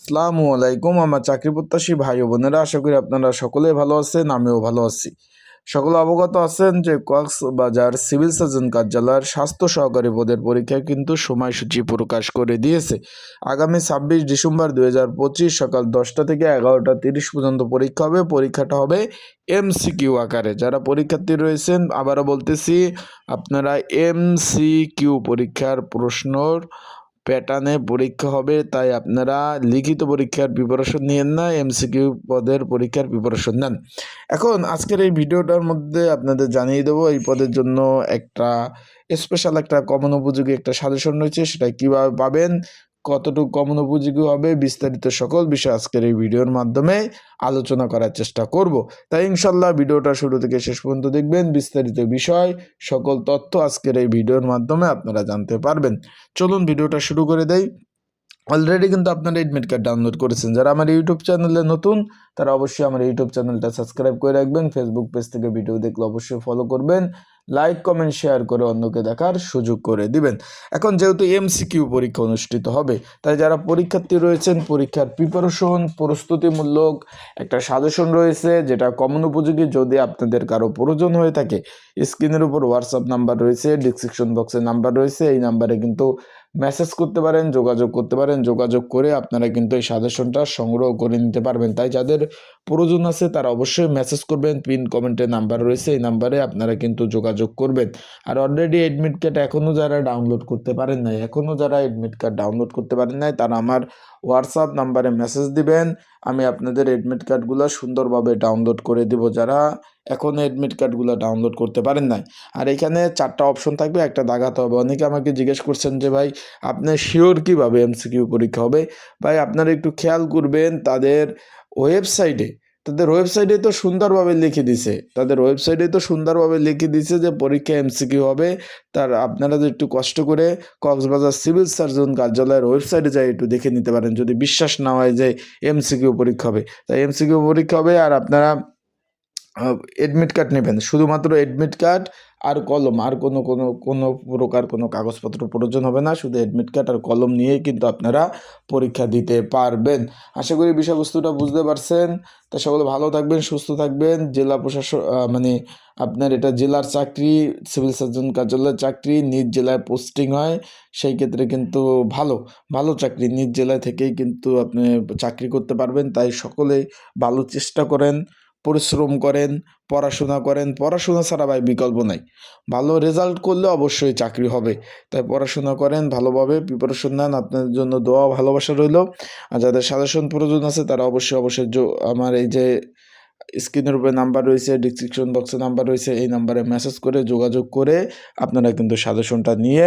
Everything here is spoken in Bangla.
আসসালামু আলাইকুম, আমার চাকরি প্রত্যাশী ভাই ও বোনেরা, আশা করি আপনারা সকলেই ভালো আছেন, আমিও ভালো আছি। সকলে অবগত আছেন যে কক্সবাজার সিভিল সার্জন কার্যালয়ের স্বাস্থ্য সহকারী পদের পরীক্ষা কিন্তু সময়সূচি প্রকাশ করে দিয়েছে। আগামী ছাব্বিশ ডিসেম্বর দুই হাজার পঁচিশ সকাল দশটা থেকে এগারোটা তিরিশ পর্যন্ত পরীক্ষা হবে। পরীক্ষাটা হবে এমসিকিউ আকারে। যারা পরীক্ষার্থী রয়েছেন, আবারও বলতেছি, আপনারা এম এমসিকিউ পরীক্ষার প্রশ্নর প্যাটার্নে পরীক্ষা হবে, তাই আপনারা লিখিত পরীক্ষার প্রিপারেশন নিয়েন না এমসিকিউ পদের পরীক্ষার প্রিপারেশন নেন। এখন আজকের এই ভিডিওটার মধ্যে আপনাদের জানিয়ে দেবো এই পদের জন্য একটা স্পেশাল একটা কমন উপযোগী একটা সাজেশন রয়েছে, সেটা কীভাবে পাবেন কতটুকু কমন উপযোগী হবে বিস্তারিত সকল বিষয় আজকের এই ভিডিওর মাধ্যমে আলোচনা করার চেষ্টা করব। তাই ইনশাল্লাহ ভিডিওটা শুরু থেকে শেষ পর্যন্ত দেখবেন। বিস্তারিত বিষয়, সকল তথ্য আজকের এই ভিডিওর মাধ্যমে আপনারা জানতে পারবেন। চলুন ভিডিওটা শুরু করে দেই। অলরেডি কিন্তু আপনারা এডমিট কার্ড ডাউনলোড করেছেন। যারা আমার ইউটিউব চ্যানেলে নতুন, তারা অবশ্যই আমার ইউটিউব চ্যানেলটা সাবস্ক্রাইব করে রাখবেন। ফেসবুক পেজ থেকে ভিডিও দেখলে অবশ্যই ফলো করবেন। লাইক কমেন্ট শেয়ার করে অন্যকে দেখার সুযোগ করে দিবেন। এখন যেহেতু এমসিকিউ পরীক্ষা অনুষ্ঠিত হবে, তাই যারা পরীক্ষার্থী রয়েছেন, পরীক্ষার প্রিপারেশন প্রস্তুতিমূলক একটা সাজেশন রয়েছে, যেটা কমন উপযোগী যদি আপনাদের কারও প্রয়োজন হয়ে থাকে স্ক্রিনের উপর হোয়াটসঅ্যাপ নাম্বার রয়েছে ডিসক্রিপশন বক্সে নাম্বার রয়েছে, এই নাম্বারে কিন্তু মেসেজ করতে পারেন, যোগাযোগ করতে পারেন, যোগাযোগ করে আপনারা কিন্তু এই সাজেশনটা সংগ্রহ করে নিতে পারবেন। তাই যাদের প্রয়োজন আছে তারা অবশ্যই মেসেজ করবেন, পিন কমেন্টে নাম্বার রয়েছে, এই নাম্বারে আপনারা কিন্তু যোগাযোগ করবেন। আর অলরেডি অ্যাডমিট কার্ড এখনও যারা ডাউনলোড করতে পারেন নাই এখনও যারা অ্যাডমিট কার্ড ডাউনলোড করতে পারেন নাই, তারা আমার হোয়াটসঅ্যাপ নাম্বারে মেসেজ দিবেন। আমি আপনাদের এডমিট কার্ডগুলো সুন্দরভাবে ডাউনলোড করে দেব। যারা এখন অ্যাডমিট কার্ডগুলো ডাউনলোড করতে পারেন নাই। আর এখানে চারটা অপশন থাকবে, একটা দাগাতে হবে। অনেকে আমাকে জিজ্ঞেস করছেন যে, ভাই আপনার শিওর কীভাবে এমসিকিউ পরীক্ষা হবে? ভাই, আপনারা একটু খেয়াল করবেন, তাদের ওয়েবসাইটে তাদের ওয়েবসাইটে তো সুন্দরভাবে লিখে দিছে। তাদের ওয়েবসাইটে তো সুন্দরভাবে লিখে দিছে যে, পরীক্ষা এমসিকিউ হবে। তার আপনারা যদি একটু কষ্ট করে কক্সবাজার সিভিল সার্জন কার্যালয়ের ওয়েবসাইটে যাই, একটু দেখে নিতে পারেন। যদি বিশ্বাস না হয় যে এমসিকিউ পরীক্ষা হবে। তাই এমসিকিউ পরীক্ষা হবে, আর আপনারা এডমিট কার্ড নেবেন। শুধুমাত্র অ্যাডমিট কার্ড আর কলম, আর কোনো কোনো কোনো প্রকার কোনো কাগজপত্র প্রয়োজন হবে না। শুধু অ্যাডমিট কার্ড আর কলম নিয়েই কিন্তু আপনারা পরীক্ষা দিতে পারবেন। আশা করি বিষয়বস্তুটা বুঝতে পারছেন। তা সকলে ভালো থাকবেন, সুস্থ থাকবেন। জেলা প্রশাসন মানে আপনার এটা জেলার চাকরি সিভিল সার্জন কার্যালয়ের চাকরি, নিজ জেলায় পোস্টিং হয়, সেই ক্ষেত্রে কিন্তু ভালো। ভালো চাকরি, নিজ জেলায় থেকেই কিন্তু আপনি চাকরি করতে পারবেন। তাই সকলেই ভালো চেষ্টা করেন। পরিশ্রম করেন, পড়াশোনা করেন, পড়াশোনা ছাড়া ভাই বিকল্প নাই। ভালো রেজাল্ট করলে অবশ্যই চাকরি হবে। তাই পড়াশোনা করেন, ভালোভাবে প্রিপারেশন নেন আপনাদের জন্য দোয়া ভালোবাসা রইল। আর যাদের সাজেশন প্রয়োজন আছে, তারা অবশ্যই অবশ্যই আমার এই যে স্ক্রিনের উপরে নাম্বার রয়েছে ডিসক্রিপশন বক্সে নাম্বার রয়েছে, এই নাম্বারে মেসেজ করে যোগাযোগ করে আপনারা কিন্তু সাজেশনটা নিয়ে